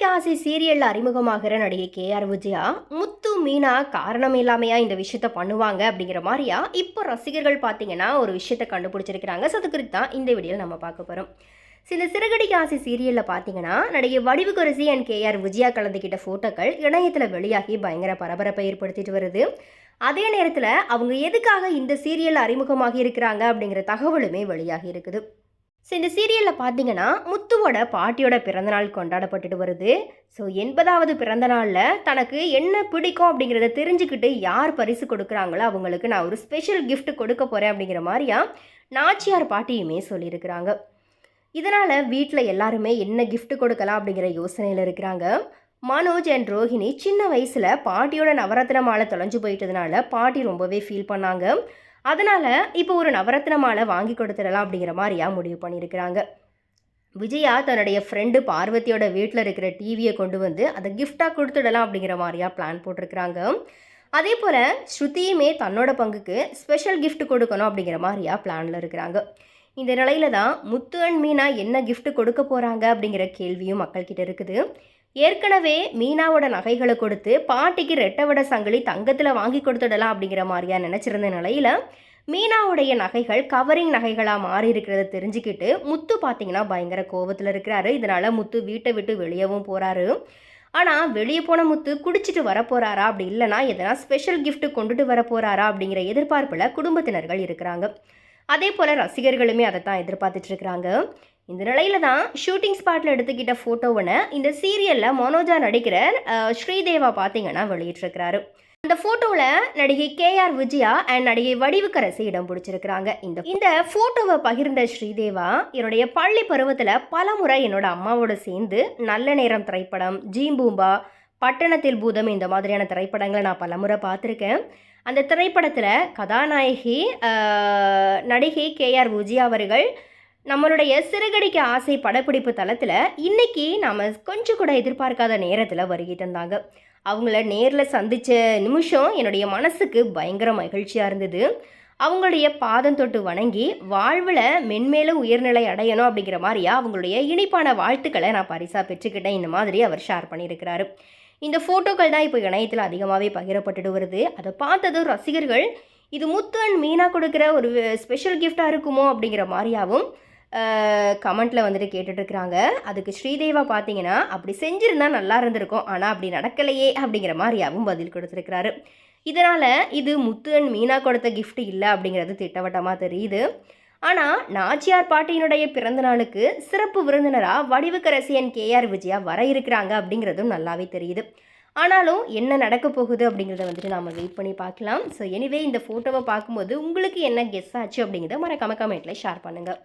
சிறகடிக்க ஆசை சீரியல்ல அறிமுகமாகிற நடிகை கே ஆர் விஜயா முத்து மீனா காரணம் இல்லாமையா இந்த விஷயத்த பண்ணுவாங்க அப்படிங்கிற மாதிரியா இப்போ ரசிகர்கள் பார்த்தீங்கன்னா ஒரு விஷயத்த கண்டுபிடிச்சிருக்கிறாங்க. ஸோ அது குறித்து தான் இந்த வீடியோவில் நம்ம பார்க்க போகிறோம் ஸோ இந்த சிறகடிக்கு ஆசை சீரியலில் பார்த்தீங்கன்னா நடிகை Vadivukkarasi and K R Vijaya கலந்துக்கிட்ட ஃபோட்டோக்கள் இணையத்தில் வெளியாகி பயங்கர பரபரப்பை ஏற்படுத்திட்டு வருது. அதே நேரத்தில் அவங்க எதுக்காக இந்த சீரியலில் அறிமுகமாகி இருக்கிறாங்க அப்படிங்கிற தகவலுமே வெளியாகி இருக்குது. ஸோ இந்த சீரியலில் பார்த்தீங்கன்னா முத்துவோட பாட்டியோட பிறந்தநாள் கொண்டாடப்பட்டுட்டு வருது. ஸோ எண்பதாவது பிறந்தநாளில் தனக்கு என்ன பிடிக்கும் அப்படிங்கிறத தெரிஞ்சுக்கிட்டு யார் பரிசு கொடுக்குறாங்களோ அவங்களுக்கு நான் ஒரு ஸ்பெஷல் கிஃப்ட் கொடுக்க போகிறேன் அப்படிங்கிற மாதிரியா நாச்சியார் பாட்டியுமே சொல்லியிருக்கிறாங்க. இதனால் வீட்டில் எல்லாருமே என்ன கிஃப்ட் கொடுக்கலாம் அப்படிங்கிற யோசனையில் இருக்கிறாங்க. மனோஜ் அண்ட் ரோஹிணி சின்ன வயசில் பாட்டியோட நவரத்ன மாலை தொலைஞ்சு போயிட்டதுனால பாட்டி ரொம்பவே ஃபீல் பண்ணாங்க. அதனால் இப்போ ஒரு நவரத்ன மாலை வாங்கி கொடுத்துடலாம் அப்படிங்கிற மாதிரியா முடிவு பண்ணியிருக்கிறாங்க. விஜயா தன்னுடைய ஃப்ரெண்டு பார்வதியோட வீட்டில் இருக்கிற டிவியை கொண்டு வந்து அதை கிஃப்டாக கொடுத்துடலாம் அப்படிங்கிற மாதிரியா பிளான் போட்டிருக்கிறாங்க. அதே போல் ஸ்ருதியுமே தன்னோட பங்குக்கு ஸ்பெஷல் கிஃப்ட் கொடுக்கணும் அப்படிங்கிற மாதிரியா பிளானில் இருக்கிறாங்க. இந்த நிலையில தான் முத்து அண்ட் மீனா என்ன கிஃப்ட் கொடுக்க போகிறாங்க அப்படிங்கிற கேள்வியும் மக்கள்கிட்ட இருக்குது. ஏற்கனவே மீனாவோட நகைகளை கொடுத்து பாட்டிக்கு ரெட்டவட சங்கிலி தங்கத்தில் வாங்கி கொடுத்துடலாம் அப்படிங்கிற மாதிரியா நினச்சிருந்த நிலையில் மீனாவுடைய நகைகள் கவரிங் நகைகளாக மாறி இருக்கிறத தெரிஞ்சுக்கிட்டு முத்து பார்த்தீங்கன்னா பயங்கர கோவத்தில் இருக்கிறாரு. இதனால் முத்து வீட்டை விட்டு வெளியவும் போகிறாரு ஆனால் வெளியே போன முத்து குடிச்சிட்டு வர போகிறாரா அப்படி இல்லைனா எதனா ஸ்பெஷல் கிஃப்ட் கொண்டுட்டு வர போகிறாரா அப்படிங்கிற எதிர்பார்ப்பில் குடும்பத்தினர்கள் இருக்கிறாங்க. அதே போல் ரசிகர்களுமே அதை தான் எதிர்பார்த்துட்டு இருக்கிறாங்க. இந்த நிலையில தான் ஷூட்டிங் ஸ்பாட்டில் எடுத்துக்கிட்ட ஃபோட்டோவனை இந்த சீரியலில் மனோஜா நடிக்கிற ஸ்ரீதேவா பார்த்தீங்கன்னா வெளியிட்டிருக்கிறாரு. அந்த ஃபோட்டோவில் நடிகை கே ஆர் விஜயா அண்ட் நடிகை வடிவுக்கரசி இடம் பிடிச்சிருக்கிறாங்க. இந்த இந்த ஃபோட்டோவை பகிர்ந்த ஸ்ரீதேவா என்னுடைய பள்ளி பருவத்தில் பல முறை என்னோட அம்மாவோட சேர்ந்து நல்ல நேரம் திரைப்படம் ஜீம்பூம்பா பட்டணத்தில் பூதம் இந்த மாதிரியான திரைப்படங்களை நான் பலமுறை பார்த்துருக்கேன் அந்த திரைப்படத்தில் கதாநாயகி நடிகை கே ஆர் விஜயா அவர்கள் நம்மளுடைய சிறுகடிக்க ஆசை படப்பிடிப்பு தளத்தில் இன்னைக்கு நாம் கொஞ்சம் கூட எதிர்பார்க்காத நேரத்தில் வருகை தந்தாங்க அவங்கள நேரில் சந்தித்த நிமிஷம் என்னுடைய மனசுக்கு பயங்கர மகிழ்ச்சியாக இருந்தது. அவங்களுடைய பாதம் தொட்டு வணங்கி வாழ்வில் மென்மேலும் உயர்நிலை அடையணும் அப்படிங்கிற மாதிரியா அவங்களுடைய இனிப்பான வாழ்த்துக்களை நான் பரிசாக பெற்றுக்கிட்டேன். இந்த மாதிரி அவர் ஷேர் பண்ணியிருக்கிறாரு. இந்த ஃபோட்டோக்கள் தான் இப்போ இணையத்தில் அதிகமாகவே பகிரப்பட்டுட்டு வருது. அதை பார்த்ததும் ரசிகர்கள் இது முத்து அண்ட் மீனா கொடுக்குற ஒரு ஸ்பெஷல் கிஃப்டாக இருக்குமோ அப்படிங்கிற மாதிரியாகவும் கமெண்ட்டில் வந்துட்டு கேட்டுட்ருக்குறாங்க. அதுக்கு ஸ்ரீதேவா பார்த்தீங்கன்னா அப்படி செஞ்சுருந்தா நல்லா இருந்திருக்கும். ஆனால் அப்படி நடக்கலையே அப்படிங்கிற மாதிரியாவும் பதில் கொடுத்துருக்கிறாரு. இதனால் இது முத்து அண்ட் மீனா கொடுத்த கிஃப்ட் இல்லை அப்படிங்கிறது திட்டவட்டமாக தெரியுது. ஆனால் நாச்சியார் பாட்டியினுடைய பிறந்த நாளுக்கு சிறப்பு விருந்தினராக வடிவுக்கரசியன் கேஆர் விஜயா வர இருக்கிறாங்க அப்படிங்கிறதும் நல்லாவே தெரியுது. ஆனாலும் என்ன நடக்க போகுது அப்படிங்கிறத வந்துட்டு நாம் வெயிட் பண்ணி பார்க்கலாம். ஸோ எனிவே இந்த ஃபோட்டோவை பார்க்கும்போது உங்களுக்கு என்ன கெஸ் ஆச்சு அப்படிங்கிறத மறக்காம கமெண்ட்டில் ஷேர் பண்ணுங்கள்